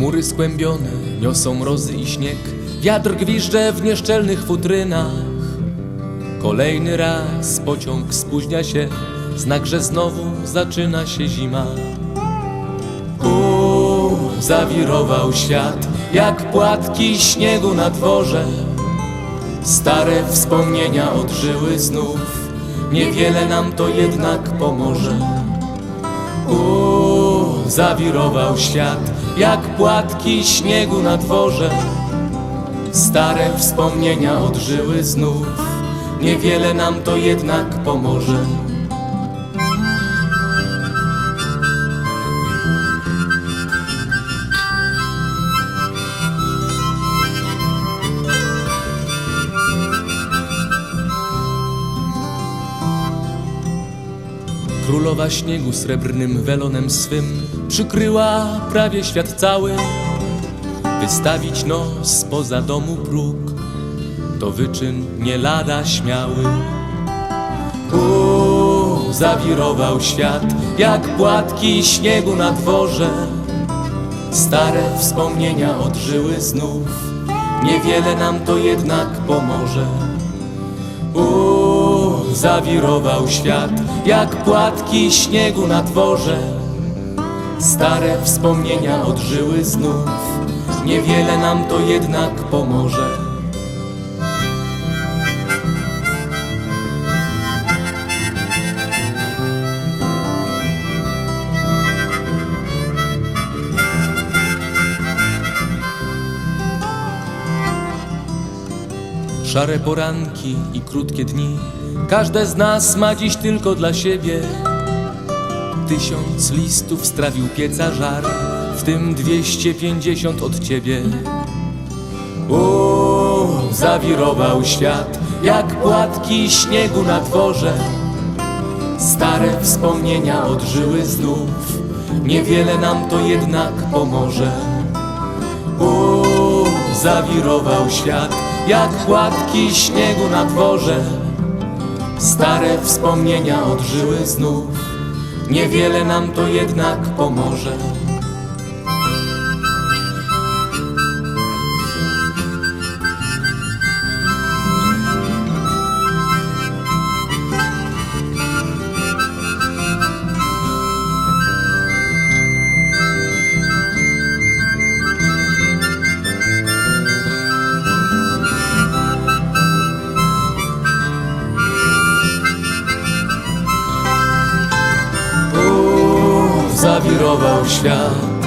Chmury skłębione niosą mrozy i śnieg, wiatr gwiżdże w nieszczelnych futrynach. Kolejny raz pociąg spóźnia się, znak, że znowu zaczyna się zima. U, zawirował świat, jak płatki śniegu na dworze. Stare wspomnienia odżyły znów, niewiele nam to jednak pomoże. U, zawirował świat, jak płatki śniegu na dworze. Stare wspomnienia odżyły znów, niewiele nam to jednak pomoże. Królowa śniegu srebrnym welonem swym przykryła prawie świat cały. Wystawić nos poza domu próg to wyczyn nie lada śmiały. U, zawirował świat jak płatki śniegu na dworze. Stare wspomnienia odżyły znów, niewiele nam to jednak pomoże. U, zawirował świat jak płatki śniegu na dworze. Stare wspomnienia odżyły znów, niewiele nam to jednak pomoże. Szare poranki i krótkie dni, każde z nas ma dziś tylko dla siebie. Tysiąc listów strawił pieca żar, w tym dwieście pięćdziesiąt od ciebie. U, zawirował świat, jak płatki śniegu na dworze. Stare wspomnienia odżyły znów, niewiele nam to jednak pomoże. U, zawirował świat, jak płatki śniegu na dworze. Stare wspomnienia odżyły znów, niewiele nam to jednak pomoże. Zawirował świat